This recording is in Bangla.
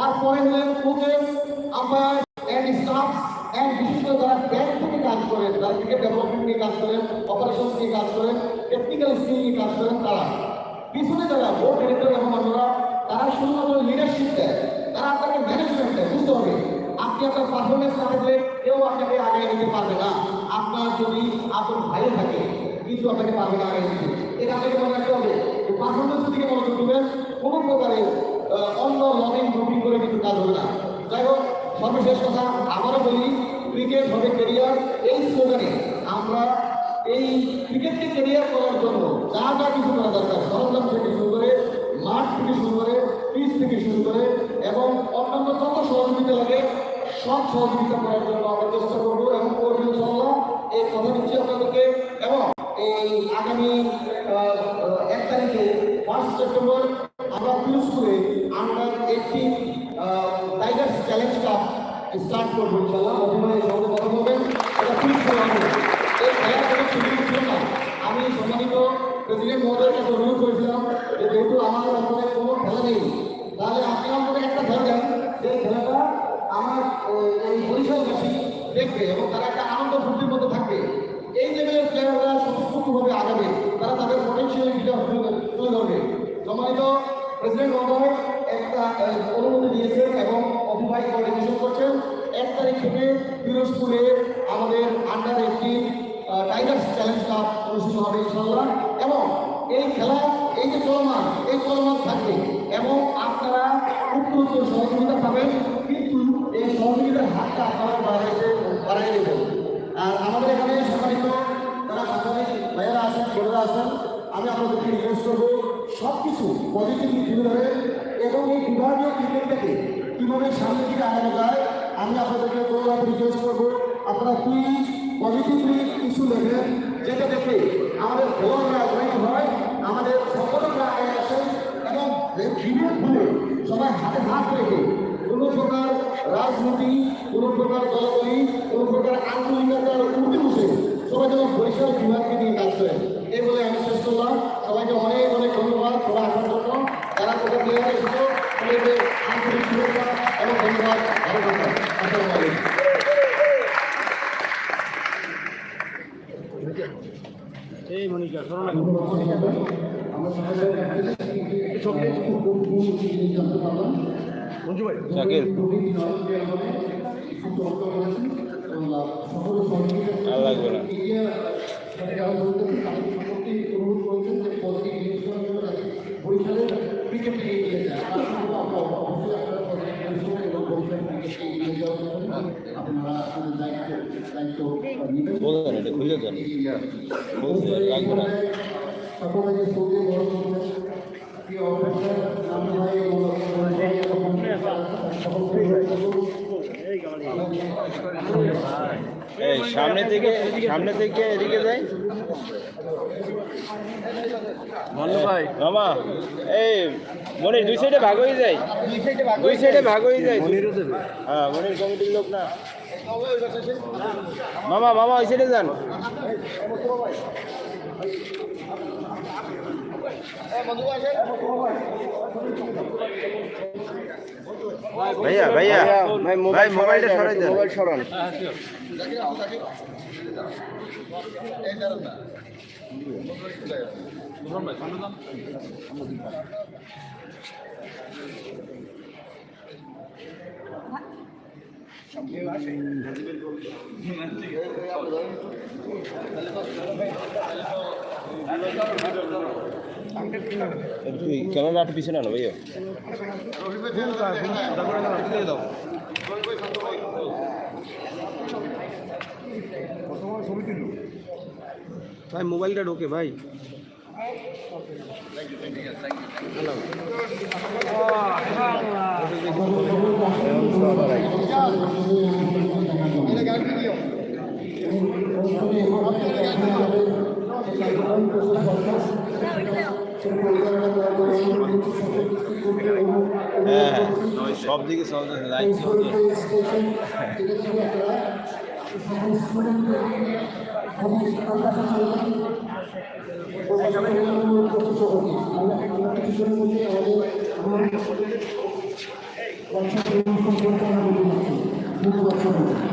তারপরে হলেন coaches umpire and staff and বিশেষ করে যারা ব্যাংক থেকে কাজ করেন যারা ক্রিকেট ডেভেলপমেন্ট নিয়ে কাজ করেন অপারেশনস নিয়ে কাজ করেন টেকনিক্যাল স্কিল নিয়ে কাজ করেন তারা পিছনে যারা বোর্ড ডিরেক্টর এবং অন্যরা তারা শুধুমাত্র লিডারশিপ দেয় তারা আপনাকে ম্যানেজমেন্ট দেয় বুঝতে হবে আপনি আপনার পারফরমেন্স না থাকলে কেউ আপনাকে আগে নিতে পারবে না। আপনার যদি আপন ভাই থাকে কিন্তু আপনাকে পারবে না আগে নিতে। এটা আপনাকে মনে রাখতে হবে পারফরমেন্সের দিকে মনোযোগ দেবেন কোনো প্রকারে আহ, অন্য লগিং গ্রুপিং করে কিন্তু কাজ হবে না। যাই হোক, সর্বশেষ কথা আবারও বলি ক্রিকেট হবে কেরিয়ার এই স্লোগানে আমরা এই ক্রিকেটকে কেরিয়ার করার জন্য যা যা কিছু করা দরকার, সরঞ্জাম থেকে শুরু করে, মাঠ থেকে শুরু করে পিচ থেকে শুরু করে এবং অন্যান্য যত সহযোগিতা লাগে, সব সহযোগিতা করার জন্য আমরা চেষ্টা করব। এবং করব ইনশাআল্লাহ এই কথা দিচ্ছি আপনাদেরকে। এবং এই আগামী এক তারিখে ফার্স্ট সেপ্টেম্বর আমরা পিরোজপুরে under eighteen Tigers challenge cup start করব সঙ্গে কথা বলবেন। এটা এই আমি সম্মানিত প্রেসিডেন্ট মহোদয়ের কাছে অনুরোধ করেছিলাম যে যেহেতু আমার অঞ্চলে কোনো খেলা নেই, তাহলে আপনি একটা খেলা দেন। যে খেলাটা আমার এই বরিশালবাসী দেখবে এবং তারা একটা আনন্দ ফুর্তির মধ্যে থাকবে। এই লেভেলের প্লেয়াররা সুস্থভাবে আগাবে। তারা তাদের পটেন্সিয়ালিটিটা তুলে ধরবে। সম্মানিত প্রেসিডেন্ট মহোদয় একটা অনুমতি দিয়েছেন এবং অভিবাহী কোঅর্ডিনেশন করছেন। এক তারিখ থেকে আমাদের under eighteen Tigers challenge cup অনুষ্ঠিত হবে এবং এই খেলা, এই যে চলমান, এই চলমান থাকবে এবং আপনারা উত্তর উত্তর সহযোগিতা কিন্তু এই সহযোগিতার হাতটা আপনারা বাড়াইতে, বাড়াই দেবেন। আর আমাদের এখানে সম্মানিত যারা সাংবাদিক, ভাইয়েরা আছেন, বোনেরা আছেন আমি আপনাদেরকে রিকোয়েস্ট করব সব কিছু পজিটিভলি তুলে ধরে এবং এই বিভাগীয় ক্রিকেটটাকে কীভাবে সামনের দিকে আগানো যায়, আমি আপনাদেরকে গৌরব রিকোয়েস্ট করব। আপনারা প্লিজ পজিটিভলি কিছু লেখেন, যেটা দেখে আমাদের খেলোয়াড়রা আগ্রহী হয় আমাদের সকলরা আগে আসেন এবং ভিড়ে ভুলে সবাই হাতে হাত রেখে কোনো প্রকার রাজনীতি, কোনো প্রকার দলবলি, কোনো প্রকার আঞ্চলিকতার উঠে বসে সবাই যেন বরিশাল বিভাগকে নিয়ে কাজ করেন। এই বলে আমি শেষ করলাম। সবাইকে অনেক অনেক ধন্যবাদ সবাই আসার জন্য। যারা কোথাও প্লেয়ার এসেছিল তাদেরকে আন্তরিক শুভেচ্ছা এবং ধন্যবাদ। ভালো থাকবেন আসসালামু আলাইকুম। এই মনিকা শোনো না। মঞ্জু ভাই। শাকিল। আর লাগবে না। বলবেন এটা খুলে যান সকলে সকলে সৌদি বড় করবেন কি অবস্থা আমি ভাই এই সামনে থেকে সামনে থেকে এদিকে যাই। ভাই। মামা এই মনির দুই সাইডে ভাগ হয়ে যায়। দুই সাইডে ভাগ হয়ে যায়। হ্যাঁ মনির কমিটির লোক না। মামা মামা ওই সাইডে যান। ভাইয়া ভাইয়া ভাই মোবাইলটা সরাই দেন। মোবাইল সরান। ক্যামেরাটা পিছনে আনো ভাইয়া ভাই মোবাইলটা ঢোকে ভাই হ্যাঁ সব দিকে সব হচ্ছে ধন্যবাদ